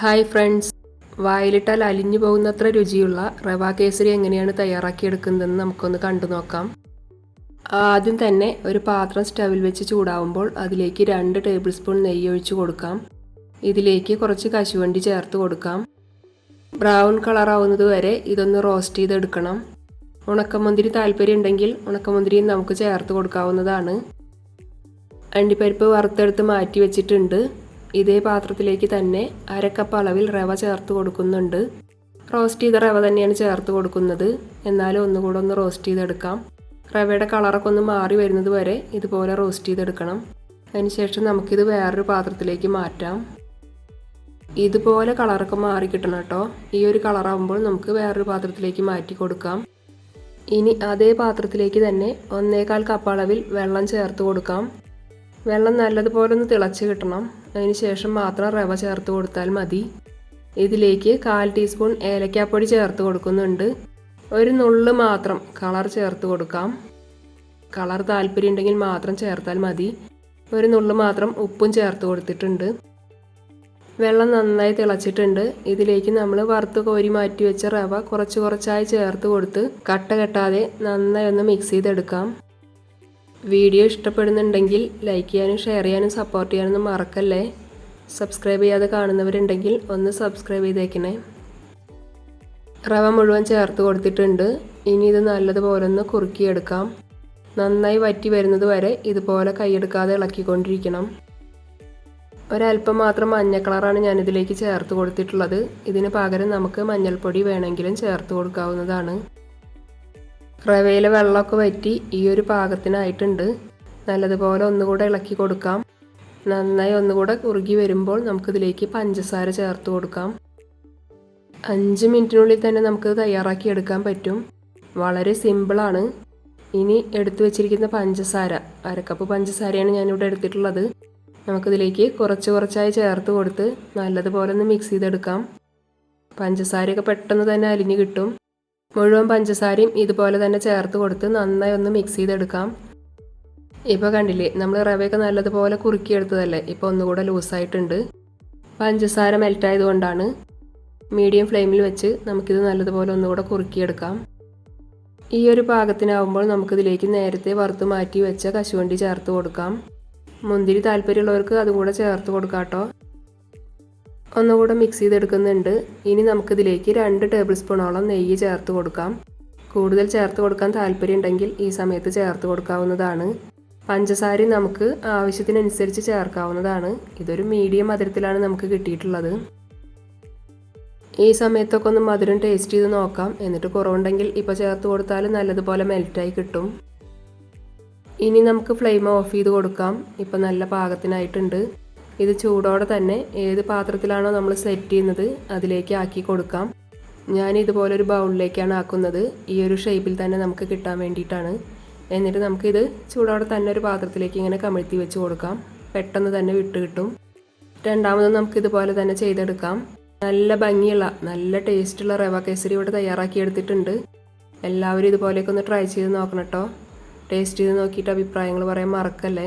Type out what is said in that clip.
Hi friends. വായിലിട്ടാൽ അലിഞ്ഞു പോകുന്നത്ര രുചിയുള്ള റവ കേസരി എങ്ങനെയാണ് തയ്യാറാക്കിയെടുക്കുന്നതെന്ന് നമുക്കൊന്ന് കണ്ടു നോക്കാം. ആദ്യം തന്നെ ഒരു പാത്രം സ്റ്റവിൽ വെച്ച് ചൂടാവുമ്പോൾ അതിലേക്ക് രണ്ട് ടേബിൾ സ്പൂൺ നെയ്യ് ഒഴിച്ചു കൊടുക്കാം. ഇതിലേക്ക് കുറച്ച് കശുവണ്ടി ചേർത്ത് കൊടുക്കാം. ബ്രൗൺ കളറാവുന്നത് വരെ ഇതൊന്ന് റോസ്റ്റ് ചെയ്തെടുക്കണം. ഉണക്കമുന്തിരി താല്പര്യം ഉണ്ടെങ്കിൽ ഉണക്കമുന്തിരിയും നമുക്ക് ചേർത്ത് കൊടുക്കാവുന്നതാണ്. അണ്ടിപ്പരിപ്പ് വറുത്തെടുത്ത് മാറ്റി വെച്ചിട്ടുണ്ട്. ഇതേ പാത്രത്തിലേക്ക് തന്നെ അരക്കപ്പ് അളവിൽ റവ ചേർത്ത് കൊടുക്കുന്നുണ്ട്. റോസ്റ്റ് ചെയ്ത റവ തന്നെയാണ് ചേർത്ത് കൊടുക്കുന്നത്. എന്നാലും ഒന്നുകൂടെ ഒന്ന് റോസ്റ്റ് ചെയ്തെടുക്കാം. റവയുടെ കളറൊക്കെ ഒന്ന് മാറി വരുന്നത് വരെ ഇതുപോലെ റോസ്റ്റ് ചെയ്തെടുക്കണം. അതിനുശേഷം നമുക്കിത് വേറൊരു പാത്രത്തിലേക്ക് മാറ്റാം. ഇതുപോലെ കളറൊക്കെ മാറി കിട്ടണം കേട്ടോ. ഈ ഒരു കളറാകുമ്പോൾ നമുക്ക് വേറൊരു പാത്രത്തിലേക്ക് മാറ്റി കൊടുക്കാം. ഇനി അതേ പാത്രത്തിലേക്ക് തന്നെ ഒന്നേകാൽ കപ്പ് അളവിൽ വെള്ളം ചേർത്ത് കൊടുക്കാം. വെള്ളം നല്ലതുപോലെ ഒന്ന് തിളച്ച് കിട്ടണം. അതിന് ശേഷം മാത്രം റവ ചേർത്ത് കൊടുത്താൽ മതി. ഇതിലേക്ക് കാൽ ടീസ്പൂൺ ഏലക്കാപ്പൊടി ചേർത്ത് കൊടുക്കുന്നുണ്ട്. ഒരു നുള്ള് മാത്രം കളർ ചേർത്ത് കൊടുക്കാം. കളർ താല്പര്യം ഉണ്ടെങ്കിൽ മാത്രം ചേർത്താൽ മതി. ഒരു നുള്ള് മാത്രം ഉപ്പും ചേർത്ത് കൊടുത്തിട്ടുണ്ട്. വെള്ളം നന്നായി തിളച്ചിട്ടുണ്ട്. ഇതിലേക്ക് നമ്മൾ വറുത്ത് കോരി മാറ്റി വെച്ച റവ കുറച്ച് കുറച്ചായി ചേർത്ത് കൊടുത്ത് കട്ട കെട്ടാതെ നന്നായി ഒന്ന് മിക്സ് ചെയ്തെടുക്കാം. വീഡിയോ ഇഷ്ടപ്പെടുന്നുണ്ടെങ്കിൽ ലൈക്ക് ചെയ്യാനും ഷെയർ ചെയ്യാനും സപ്പോർട്ട് ചെയ്യാനൊന്നും മറക്കല്ലേ? സബ്സ്ക്രൈബ് ചെയ്യാതെ കാണുന്നവരുണ്ടെങ്കിൽ ഒന്ന് സബ്സ്ക്രൈബ് ചെയ്തേക്കണേ. റവ മുഴുവൻ ചേർത്ത് കൊടുത്തിട്ടുണ്ട്. ഇനി ഇത് നല്ലതുപോലെ ഒന്ന് കുറുക്കിയെടുക്കാം. നന്നായി വറ്റി വരുന്നത് വരെ ഇതുപോലെ കൈയെടുക്കാതെ ഇളക്കിക്കൊണ്ടിരിക്കണം. ഒരല്പം മാത്രം മഞ്ഞ കളറാണ് ഞാനിതിലേക്ക് ചേർത്ത് കൊടുത്തിട്ടുള്ളത്. ഇതിന് പകരം നമുക്ക് മഞ്ഞൾപ്പൊടി വേണമെങ്കിലും ചേർത്ത് കൊടുക്കാവുന്നതാണ്. റവയിലെ വെള്ളമൊക്കെ വറ്റി ഈ ഒരു പാകത്തിനായിട്ടുണ്ട്. നല്ലതുപോലെ ഒന്നുകൂടെ ഇളക്കി കൊടുക്കാം. നന്നായി ഒന്നുകൂടെ കുറുകി വരുമ്പോൾ നമുക്കിതിലേക്ക് പഞ്ചസാര ചേർത്ത് കൊടുക്കാം. അഞ്ച് മിനിറ്റിനുള്ളിൽ തന്നെ നമുക്ക് തയ്യാറാക്കി എടുക്കാൻ പറ്റും. വളരെ സിമ്പിളാണ്. ഇനി എടുത്തു വെച്ചിരിക്കുന്ന പഞ്ചസാര അരക്കപ്പ് പഞ്ചസാരയാണ് ഞാനിവിടെ എടുത്തിട്ടുള്ളത്. നമുക്കിതിലേക്ക് കുറച്ച് കുറച്ചായി ചേർത്ത് കൊടുത്ത് നല്ലതുപോലെ ഒന്ന് മിക്സ് ചെയ്തെടുക്കാം. പഞ്ചസാരയൊക്കെ പെട്ടെന്ന് തന്നെ അലിഞ്ഞ് കിട്ടും. മുഴുവൻ പഞ്ചസാരയും ഇതുപോലെ തന്നെ ചേർത്ത് കൊടുത്ത് നന്നായി ഒന്ന് മിക്സ് ചെയ്തെടുക്കാം. ഇപ്പോൾ കണ്ടില്ലേ നമ്മൾ റവയൊക്കെ നല്ലതുപോലെ കുറുക്കിയെടുത്തതല്ലേ? ഇപ്പോൾ ഒന്നുകൂടെ ലൂസായിട്ടുണ്ട്. പഞ്ചസാര മെൽറ്റായതുകൊണ്ടാണ് മീഡിയം ഫ്ലെയിമിൽ വെച്ച് നമുക്കിത് നല്ലതുപോലെ ഒന്നുകൂടെ കുറുക്കിയെടുക്കാം. ഈ ഒരു പാകത്തിനാവുമ്പോൾ നമുക്കിതിലേക്ക് നേരത്തെ വറുത്ത് മാറ്റി വെച്ച കശുവണ്ടി ചേർത്ത് കൊടുക്കാം. മുന്തിരി താല്പര്യമുള്ളവർക്ക് അതും കൂടെ ചേർത്ത് കൊടുക്കാം കേട്ടോ ഒന്നുകൂടെ മിക്സ് ചെയ്തെടുക്കുന്നുണ്ട്. ഇനി നമുക്കിതിലേക്ക് രണ്ട് ടേബിൾ സ്പൂണോളം നെയ്യ് ചേർത്ത് കൊടുക്കാം. കൂടുതൽ ചേർത്ത് കൊടുക്കാൻ താല്പര്യം ഉണ്ടെങ്കിൽ ഈ സമയത്ത് ചേർത്ത് കൊടുക്കാവുന്നതാണ്. പഞ്ചസാര നമുക്ക് ആവശ്യത്തിനനുസരിച്ച് ചേർക്കാവുന്നതാണ്. ഇതൊരു മീഡിയം മധുരത്തിലാണ് നമുക്ക് കിട്ടിയിട്ടുള്ളത്. ഈ സമയത്തൊക്കെ ഒന്ന് മധുരം ടേസ്റ്റ് ചെയ്ത് നോക്കാം. എന്നിട്ട് കുറവുണ്ടെങ്കിൽ ഇപ്പോൾ ചേർത്ത് കൊടുത്താൽ നല്ലതുപോലെ മെൽറ്റായി കിട്ടും. ഇനി നമുക്ക് ഫ്ലെയിം ഓഫ് ചെയ്ത് കൊടുക്കാം. ഇപ്പം നല്ല പാകത്തിനായിട്ടുണ്ട്. ഇത് ചൂടോടെ തന്നെ ഏത് പാത്രത്തിലാണോ നമ്മൾ സെറ്റ് ചെയ്യുന്നത് അതിലേക്ക് ആക്കി കൊടുക്കാം. ഞാൻ ഇതുപോലെ ഒരു ബൗളിലേക്കാണ് ആക്കുന്നത്. ഈ ഒരു ഷേപ്പിൽ തന്നെ നമുക്ക് കിട്ടാൻ വേണ്ടിയിട്ടാണ്. എന്നിട്ട് നമുക്കിത് ചൂടോടെ തന്നെ ഒരു പാത്രത്തിലേക്ക് ഇങ്ങനെ കമിഴ്ത്തി വെച്ച് കൊടുക്കാം. പെട്ടെന്ന് തന്നെ വിട്ട് കിട്ടും. രണ്ടാമത് നമുക്ക് ഇതുപോലെ തന്നെ ചെയ്തെടുക്കാം. നല്ല ഭംഗിയുള്ള നല്ല ടേസ്റ്റുള്ള റവ കേസരി ഇവിടെ തയ്യാറാക്കി എടുത്തിട്ടുണ്ട്. എല്ലാവരും ഇതുപോലെയൊക്കെ ഒന്ന് ട്രൈ ചെയ്ത് നോക്കണം കേട്ടോ ടേസ്റ്റ് ചെയ്ത് നോക്കിയിട്ട് അഭിപ്രായങ്ങൾ പറയാൻ മറക്കല്ലേ?